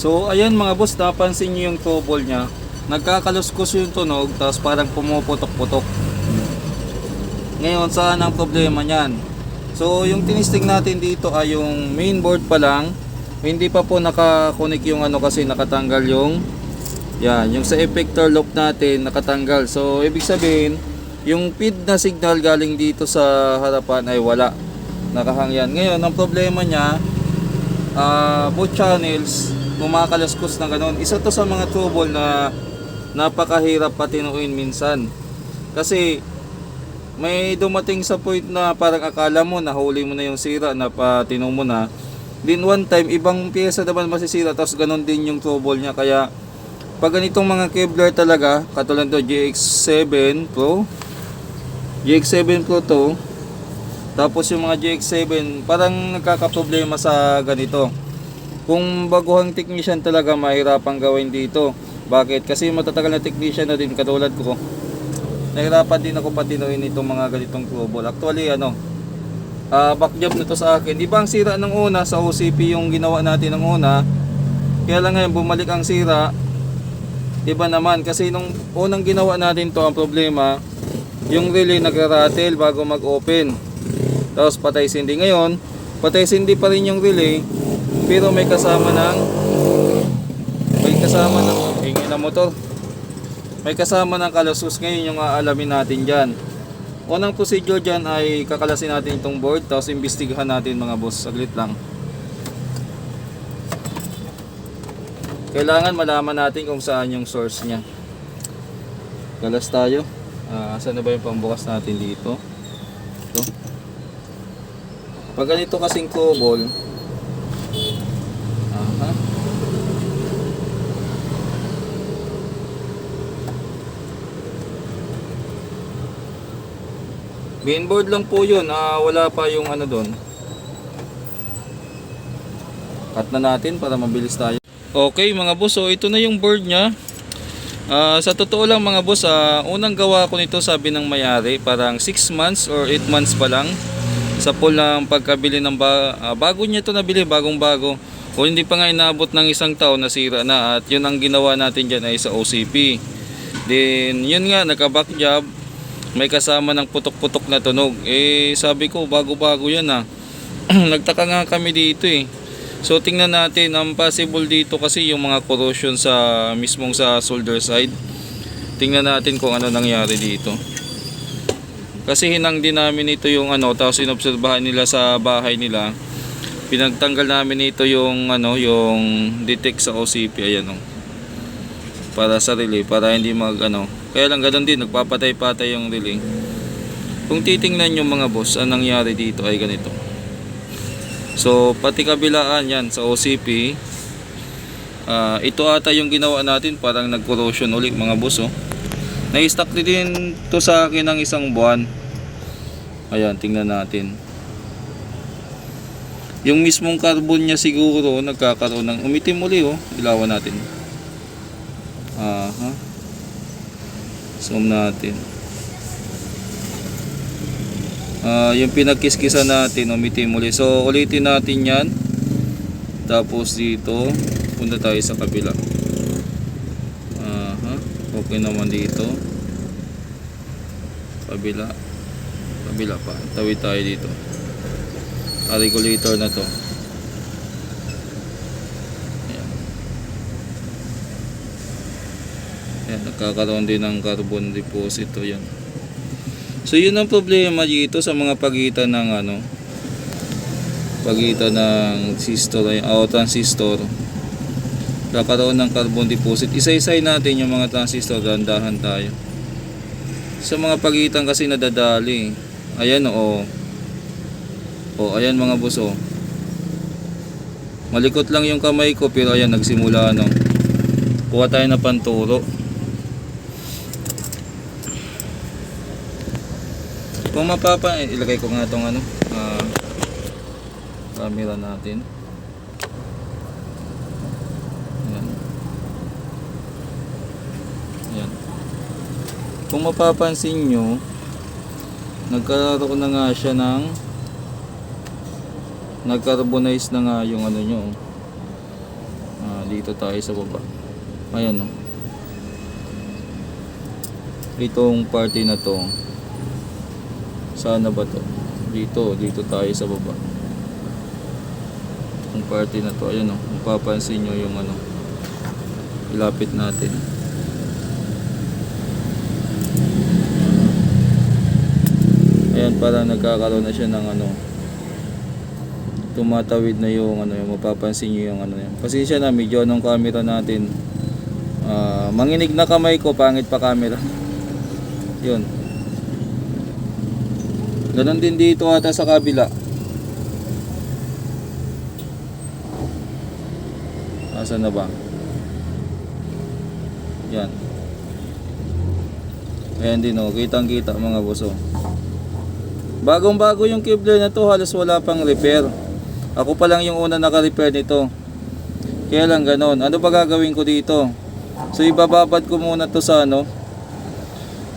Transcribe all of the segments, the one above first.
So ayan mga boss, napansin nyo yung trouble niya. Nagkakaluskos yung tunog, tapos parang pumuputok-putok. Ngayon, saan ang problema niyan? So yung tinisting natin dito ay yung mainboard pa lang. Hindi pa po nakakunik yung ano kasi nakatanggal yung yan, yung sa effector loop natin nakatanggal. So ibig sabihin, yung feed na signal galing dito sa harapan ay wala. Nakahang yan. Ngayon, ang problema niya, ah both channels kumakalaskos na ganun. Isa to sa mga trouble na napakahirap patinuin minsan. Kasi may dumating sa point na parang akala mo nahuli mo na yung sira na patino mo na. Then one time, ibang pyesa naman masisira tapos ganun din yung trouble niya. Kaya pag ganitong mga Kevlar talaga, katulad to GX7 Pro, GX7 Pro to, tapos yung mga GX7, parang nagkakaproblema sa ganito. Kung baguhang technician talaga, mahirapang gawin dito. Bakit? Kasi matatagal na technician na din katulad ko. Nahirapan din ako patinuin itong mga ganitong trouble. Actually, ano, ah back job na to sa akin. Di ba ang sira ng una sa OCP yung ginawa natin ng una? Kaya lang ngayon bumalik ang sira. Iba naman kasi nung unang ginawa natin to ang problema, yung relay nagra-rattle bago mag-open. Tapos patay sindi ngayon, patay sindi pa rin yung relay, pero may kasama ng may kasama ng hingi na motor. May kasama ng kalasus ngayon yung aalamin natin diyan. Unang procedure diyan ay kakalasin natin itong board tapos imbestigahan natin mga boss. Saglit lang. Kailangan malaman natin kung saan yung source niya. Galas tayo. Ah, saan na ba yung pambukas natin dito? Ito. Pag ganito kasing trouble, aha. Mainboard lang po yun, ah, wala pa yung ano doon. Cut na natin para mabilis tayo. Okay mga boss, so ito na yung board niya. Ah, sa totoo lang mga boss, ah, unang gawa ko nito sabi ng mayari, parang 6 months or 8 months pa lang sa pool ng pagkabili ng ba- ah, bago niya ito nabili, bagong bago. O hindi pa nga inabot ng isang taon nasira na at yun ang ginawa natin dyan ay sa OCP. Then yun nga, naka-back job, may kasama ng putok-putok na tunog. Eh sabi ko, bago-bago yan ah. Nagtaka nga kami dito eh. So tingnan natin, ang possible dito kasi yung mga corrosion sa mismong sa solder side. Tingnan natin kung ano nangyari dito. Kasi hinang din namin ito yung ano, tapos inobserbahan nila sa bahay nila. Pinagtanggal namin ito yung ano, yung detect sa OCP ayan oh. Para sa relay, para hindi mag ano. Kaya lang ganun din, nagpapatay-patay yung relay. Kung titingnan yung mga boss, ang nangyari dito ay ganito. So, pati kabilaan yan sa OCP. ah, ito ata yung ginawa natin, parang nag-corrosion ulit mga boss oh. Na-stock din to sa akin ng isang buwan. Ayan, tingnan natin. Yung mismong carbon niya siguro nagkakaroon ng umitim uli oh. Ilawan natin. Aha. Zoom natin. Ah, yung pinagkiskisan natin umitim uli. So ulitin natin 'yan. Tapos dito, punta tayo sa kabila. Aha. Okay naman dito. Kabila. Kabila pa. Tawid tayo dito. Regulator na to. Ayan. Ayan, nagkakaroon din ng carbon deposit to yan. So yun ang problema dito sa mga pagitan ng ano pagitan ng resistor ay o transistor nagkakaroon ng carbon deposit isa-isay natin yung mga transistor dahan tayo sa mga pagitan kasi nadadali ayan o O, ayan mga boss, oh. Malikot lang yung kamay ko, pero ayan, nagsimula, ano. Kuha tayo na panturo. Kung mapapa, eh, ilagay ko nga tong ano, ah, camera natin. Ayan. Ayan. Kung mapapansin nyo, nagkaroon na nga siya ng nagcarbonize na nga yung ano nyo. Ah, dito tayo sa baba. Ayan oh. Itong party na to. Sana ba to? Dito, dito tayo sa baba. Yung party na to, ayan oh. Mapapansin nyo yung ano. Ilapit natin. Ayan, parang nagkakaroon na siya ng ano, tumatawid na yung ano yung mapapansin niyo yung ano yun. Pasensya na medyo anong camera natin. Ah, manginig na kamay ko, pangit pa camera. 'Yun. Ganon din dito ata sa kabila. Asan na ba? Yan. Ayan din oh, kitang kita mga boss oh. Bagong bago yung Kevlar na to, halos wala pang repair. Ako pa lang yung una naka-repair nito. Kaya lang ganon. Ano ba gagawin ko dito? So ibababad ko muna to sa ano.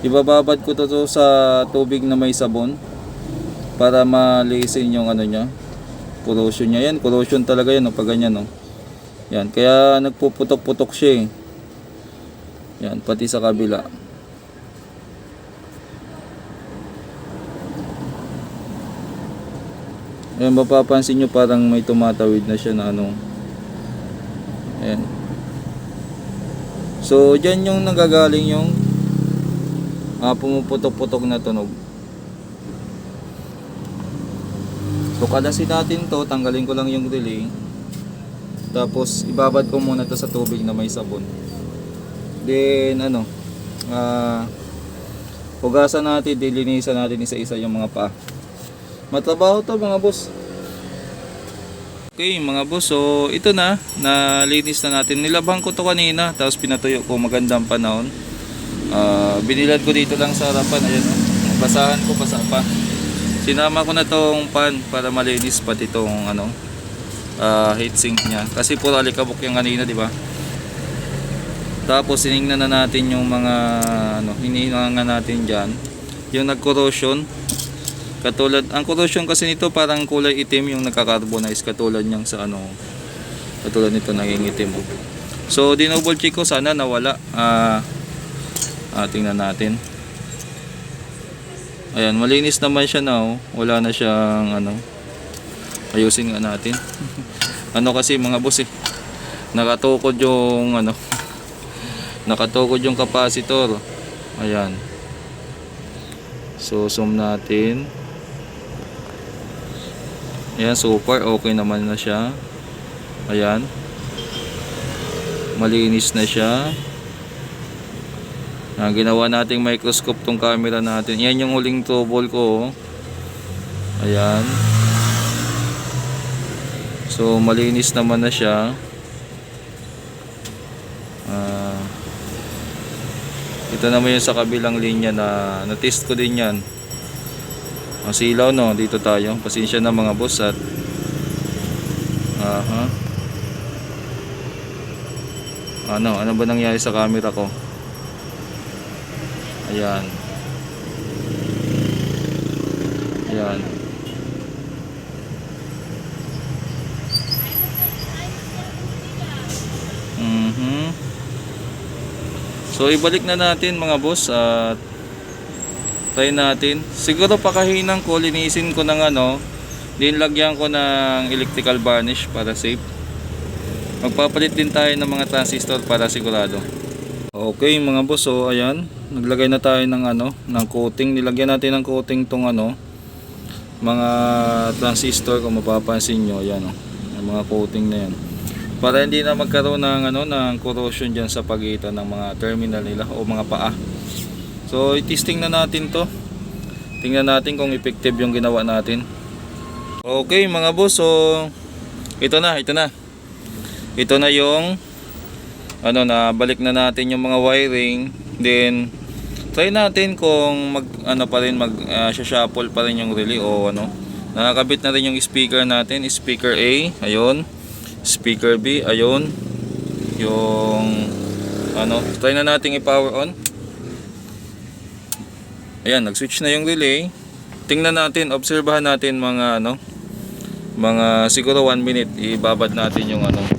Ibababad ko to, to sa tubig na may sabon para malisin yung ano niya. Corrosion niya. Yan, corrosion talaga yan, pag ganyan, no. Yan, kaya nagpuputok-putok siya eh. Yan, pati sa kabila. Ayan, mapapansin nyo parang may tumatawid na siya na ano. Ayan. So, dyan yung nagagaling yung ah, pumuputok-putok na tunog. So, kalasin natin to, tanggalin ko lang yung relay. Tapos, ibabad ko muna to sa tubig na may sabon. Then, ano, ah, hugasan natin, dilinisan natin isa-isa yung mga paa. Matrabaho to mga boss. Okay mga boss, so ito na, nalinis na natin. Nilabang ko to kanina, tapos pinatuyo ko magandang panahon. Ah, binilad ko dito lang sa harapan, ayan oh. Basahan ko basa pa. Sinama ko na tong pan para malinis pati tong ano, ah, heatsink niya. Kasi puro alikabok yung kanina, di ba? Tapos siningnan na natin yung mga ano, hinihinga natin diyan. Yung nag-corrosion, Katulad, ang corrosion kasi nito parang kulay itim yung nagka-carbonize katulad niyang sa ano, katulad nito naging itim. oh. So, dinouble check sana nawala. Ah, ah, tingnan natin. Ayan, malinis naman siya na oh. Wala na siyang ano. Ayusin nga natin. ano kasi mga boss eh. Nakatukod yung ano. Nakatukod yung capacitor. Ayan. So, zoom natin. Ayan, super okay naman na siya. Ayan. Malinis na siya. Ah, ginawa nating microscope tong camera natin. Yan yung huling trouble ko. oh. Ayan. So, malinis naman na siya. Ah, ito naman yung sa kabilang linya na na-test ko din yan. Ang silaw no, dito tayo. Pasensya na mga boss at Aha. Ano, ano ba nangyari sa camera ko? Ayan. Ayan. Mhm. So ibalik na natin mga boss at try natin. Siguro pakahinang ko, linisin ko ng ano, din lagyan ko ng electrical varnish para safe. Magpapalit din tayo ng mga transistor para sigurado. Okay mga boss, so ayan, naglagay na tayo ng ano, ng coating. Nilagyan natin ng coating tong ano, mga transistor kung mapapansin nyo, ayan oh, yung mga coating na yan. Para hindi na magkaroon ng ano, ng corrosion diyan sa pagitan ng mga terminal nila o mga paa. So, itisting na natin to. Tingnan natin kung effective yung ginawa natin. Okay mga boss, so ito na, ito na. Ito na yung ano na balik na natin yung mga wiring. Then try natin kung mag ano pa rin mag uh, shuffle pa rin yung relay o ano. Nakakabit na rin yung speaker natin, speaker A, ayun. Speaker B, ayun. Yung ano, try na nating i-power on. Ayan, nag-switch na yung relay. Tingnan natin, obserbahan natin mga ano, mga siguro 1 minute ibabad natin yung ano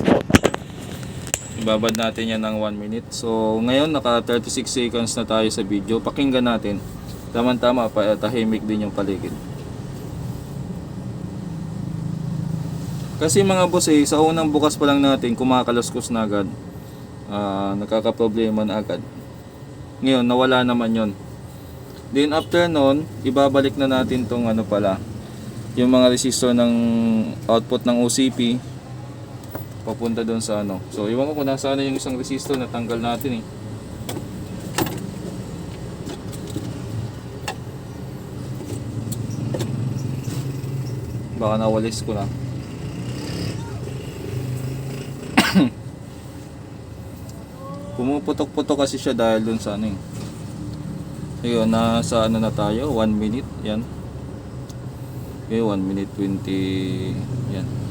ibabad natin yan ng 1 minute. So ngayon naka 36 seconds na tayo sa video. Pakinggan natin. Tama tama pa tahimik din yung paligid. Kasi mga boss eh sa unang bukas pa lang natin kumakaluskos na agad. Ah, nagkakaproblema na agad. Ngayon nawala naman yon then after nun ibabalik na natin tong ano pala yung mga resistor ng output ng OCP papunta doon sa ano. So, iwan ko kung nasaan na yung isang resistor na tanggal natin eh. Baka nawalis ko na. Pumuputok-putok kasi siya dahil doon sa ano eh. Ayun, nasa ano na tayo, 1 minute, yan. Okay, 1 minute 20. Yan.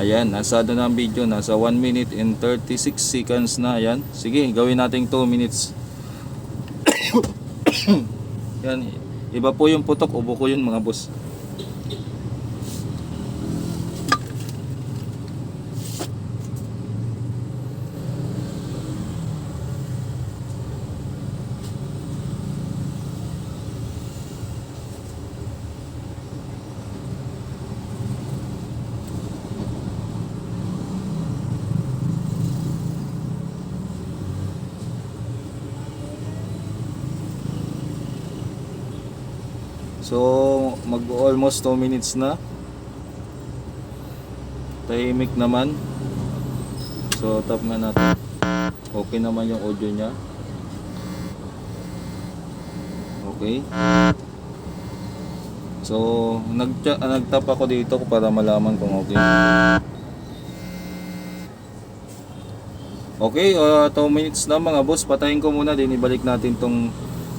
Ayan, nasa doon ang video. Nasa 1 minute and 36 seconds na. Ayan. Sige, gawin natin 2 minutes. yan. Iba po yung putok. Ubo ko yun mga boss. So, mag almost 2 minutes na. Tahimik naman. So, tap nga natin. Okay naman yung audio niya. Okay. So, nag nagtap ako dito para malaman kung okay. Okay, uh, 2 minutes na mga boss. Patayin ko muna din ibalik natin tong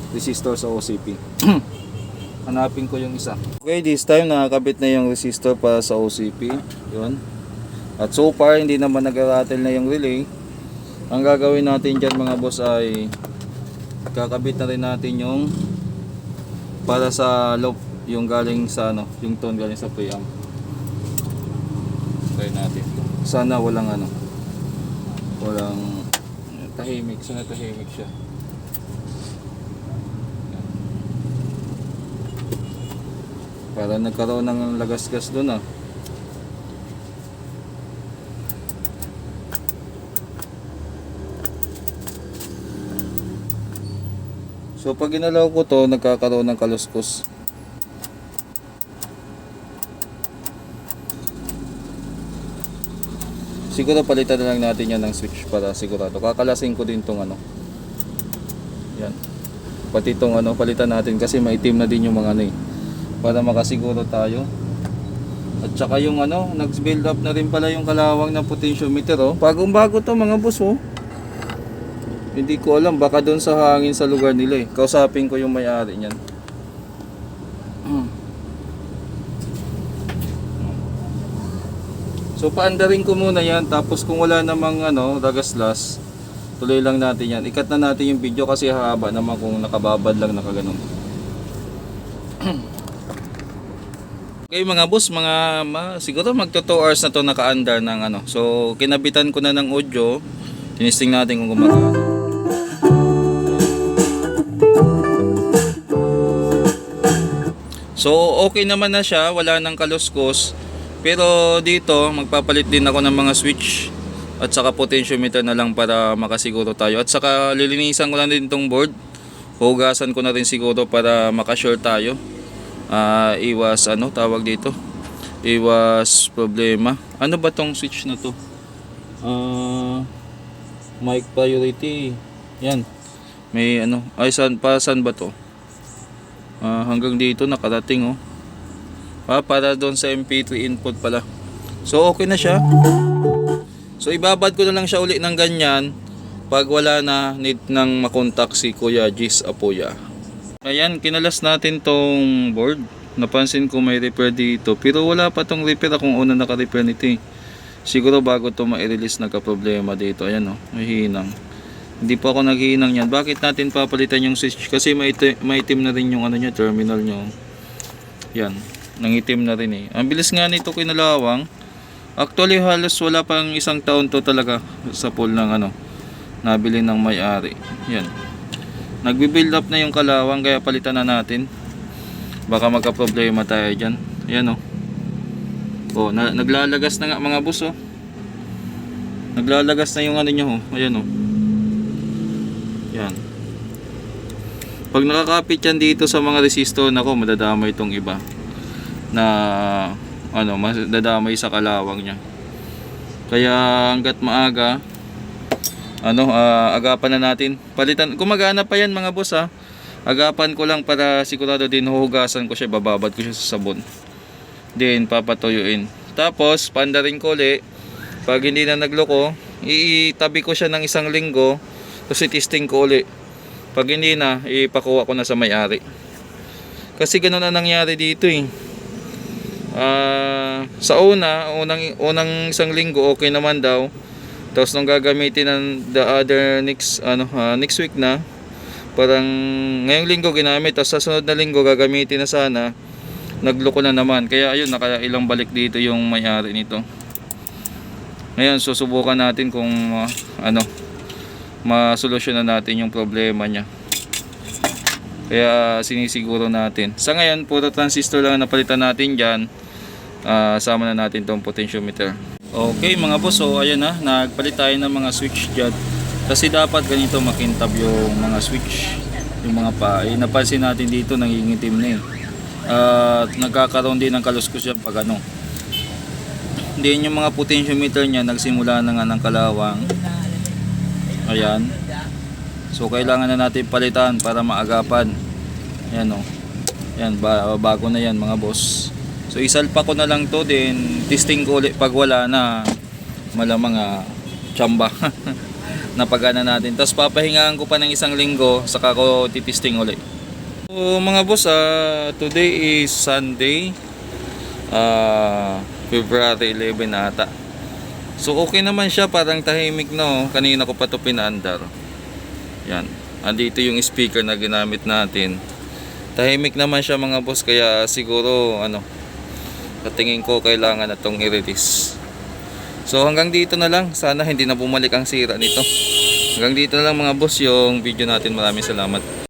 resistor sa OCP. hanapin ko yung isa. Okay, this time nakakabit na yung resistor para sa OCP. Yun. At so far, hindi naman nag-rattle na yung relay. Ang gagawin natin dyan mga boss ay kakabit na rin natin yung para sa loop yung galing sa ano, yung tone galing sa preamp. Try natin. Sana walang ano, walang tahimik. Sana tahimik siya. Para nagkaroon ng lagas-gas doon ah. So pag ginalaw ko to, nagkakaroon ng kaluskos. Siguro palitan na lang natin yan ng switch para sigurado. Kakalasin ko din tong ano. Yan. Pati tong ano, palitan natin kasi maitim na din yung mga ano eh para makasiguro tayo. At saka yung ano, nag-build up na rin pala yung kalawang ng potentiometer oh. Bagong bago to mga boss oh. Hindi ko alam, baka doon sa hangin sa lugar nila eh. Kausapin ko yung may-ari niyan. Hmm. So paandarin ko muna yan tapos kung wala namang ano, dagaslas, tuloy lang natin yan. Ikat na natin yung video kasi haba naman kung nakababad lang nakaganon. Okay mga boss, mga ma, siguro magto 2 hours na to naka-under ng ano. So kinabitan ko na ng audio. Tinisting natin kung gumagana. So okay naman na siya, wala nang kaluskos. Pero dito magpapalit din ako ng mga switch at saka potentiometer na lang para makasiguro tayo. At saka lilinisan ko na din tong board. Hugasan ko na rin siguro para makasure tayo ah iwas ano tawag dito? Iwas problema. Ano ba tong switch na to? Ah mic priority. Yan. May ano ay saan pa saan ba to? Ah, hanggang dito nakarating oh. Ah, para doon sa MP3 input pala. So okay na siya. So ibabad ko na lang siya uli ng ganyan pag wala na need nang makontak si Kuya Gis Apoya. Ayan, kinalas natin tong board. Napansin ko may repair dito. Pero wala pa tong repair kung una naka-repair nito eh. Siguro bago to ma-release nagka-problema dito. Ayan oh, may hinang. Hindi pa ako naghihinang yan. Bakit natin papalitan yung switch? Kasi may, may itim na rin yung ano niya, terminal nyo. Yan, nangitim na rin eh. Ang bilis nga nito kinalawang. Actually halos wala pang isang taon to talaga sa pool ng ano, nabili ng may-ari. Yan. Nagbi-build up na yung kalawang kaya palitan na natin. Baka magka-problema tayo dyan. Yan oh. Oh, na, naglalagas na nga mga boss oh. Naglalagas na yung ano nyo oh. Ayan oh. Yan. Pag nakakapit yan dito sa mga resistor nako madadamay itong iba na ano madadamay sa kalawang niya. Kaya hanggat maaga ano ah, agapan na natin. Palitan gumagana pa yan mga boss ha. Agapan ko lang para sigurado din huhugasan ko siya, bababad ko siya sa sabon. Then papatuyuin. Tapos pandarin ko uli. Pag hindi na nagloko, iitabi ko siya ng isang linggo tapos testing ko uli. Pag hindi na, ipakuha ko na sa may-ari. Kasi ganun na nangyari dito eh. Ah, sa una, unang, unang isang linggo okay naman daw. Tapos nung gagamitin ng the other next ano ah, next week na parang ngayong linggo ginamit tapos sa sunod na linggo gagamitin na sana nagloko na naman kaya ayun naka ilang balik dito yung may-ari nito ngayon susubukan natin kung ah, ano masolusyonan natin yung problema niya. Kaya sinisiguro natin. Sa ngayon, puro transistor lang ang napalitan natin dyan. Ah, sama na natin tong potentiometer. Okay mga boss, so ayan na, nagpalit tayo ng mga switch dyan. Kasi dapat ganito makintab yung mga switch, yung mga pa. Eh, napansin natin dito, nangingitim na eh. At nagkakaroon din ng kaluskos yan pag ano. Then yung mga potentiometer niya, nagsimula na nga ng kalawang. Ayan. So kailangan na natin palitan para maagapan. Ayan o. Ayan, ba- bago na yan mga boss. So isalpa ko na lang to din testing ko ulit pag wala na malamang ah, tsamba. Napagana natin. Tapos papahingaan ko pa ng isang linggo saka ko titisting ulit. So mga boss, ah, today is Sunday. ah February 11 ata. So okay naman siya, parang tahimik no. Kanina ko pa to pinaandar. Yan. Andito yung speaker na ginamit natin. Tahimik naman siya mga boss kaya siguro ano katingin ko kailangan na tong i-release. So hanggang dito na lang. Sana hindi na bumalik ang sira nito. Hanggang dito na lang mga boss yung video natin. Maraming salamat.